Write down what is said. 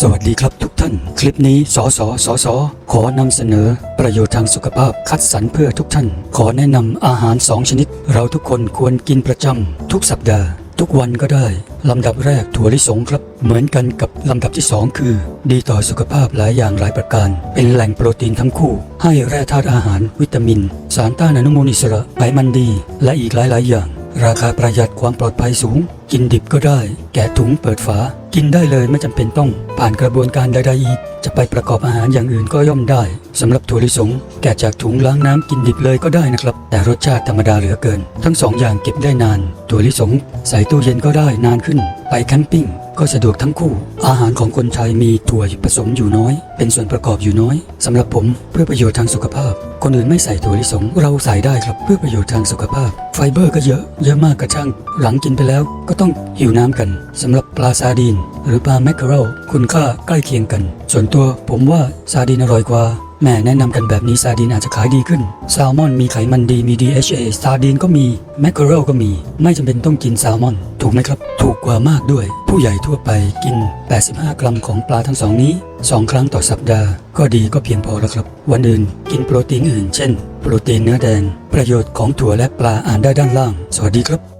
สวัสดีครับทุกท่าน คลิปนี้สสสสขอนำเสนอ ประโยชน์ทางสุขภาพคัดสรรเพื่อทุกท่าน ขอแนะนำอาหาร 2 ชนิด เราทุกคนควรกินประจำทุกสัปดาห์ ทุกวันก็ได้ ลำดับแรกถั่วลิสงครับ เหมือนกันกับลำดับที่ 2 คือ ดีต่อสุขภาพหลายอย่างหลายประการ เป็นแหล่งโปรตีนทั้งคู่ ให้แร่ธาตุอาหาร วิตามิน สารต้านอนุมูลอิสระไขมันดี และอีกหลายๆ อย่าง ราคาประหยัดความปลอดภัยสูงกินดิบก็ได้ แกะถุงเปิดฝา กินได้เลยไม่จำเป็นต้อง ผ่านกระบวนการใดๆอีก จะไปประกอบอาหารอย่างอื่นก็ย่อมได้สำหรับถั่วลิสง แกะจากถุงล้างน้ำกินดิบเลยก็ได้นะครับ แต่รสชาติธรรมดาเหลือเกิน ทั้งสองอย่างเก็บได้นาน ถั่วลิสง ใส่ตู้เย็นก็ได้นานขึ้น ไปแคมปิ้งก็สะดวกทั้งคู่ อาหารของคนไทยมีถั่วผสมอยู่น้อย เป็นส่วนประกอบอยู่น้อยสำหรับผมเพื่อประโยชน์ทางสุขภาพ คนอื่นไม่ใส่ถั่วลิสง เราใส่ได้ครับเพื่อประโยชน์ทางสุขภาพ ไฟเบอร์ก็เยอะ เยอะมากกระช่าง หลังกินไปแล้วก็ต้องหิวน้ำกันสำหรับปลาซาดีน หรือปลาแมคเคอเรลคุณค่าใกล้เคียงกัน ส่วนตัวผมว่าซาดีนอร่อยกว่าแม่แนะนำกันแบบนี้ซาดีนอาจจะขายดีขึ้นแซลมอนมีไขมันดีมี DHA ซาดีนก็มีแมคเคอเรลก็มี ไม่จำเป็นต้องกินแซลมอน ถูกไหมครับ ถูกกว่ามากด้วย ผู้ใหญ่ทั่วไปกิน 85 กรัมของปลาทั้งสองนี้ 2 ครั้งต่อสัปดาห์ ก็ดีก็เพียงพอแล้วครับ วันอื่นกินโปรตีนอื่น เช่น โปรตีนเนื้อแดง ประโยชน์ของถั่วและปลาอ่านได้ด้านล่าง สวัสดีครับ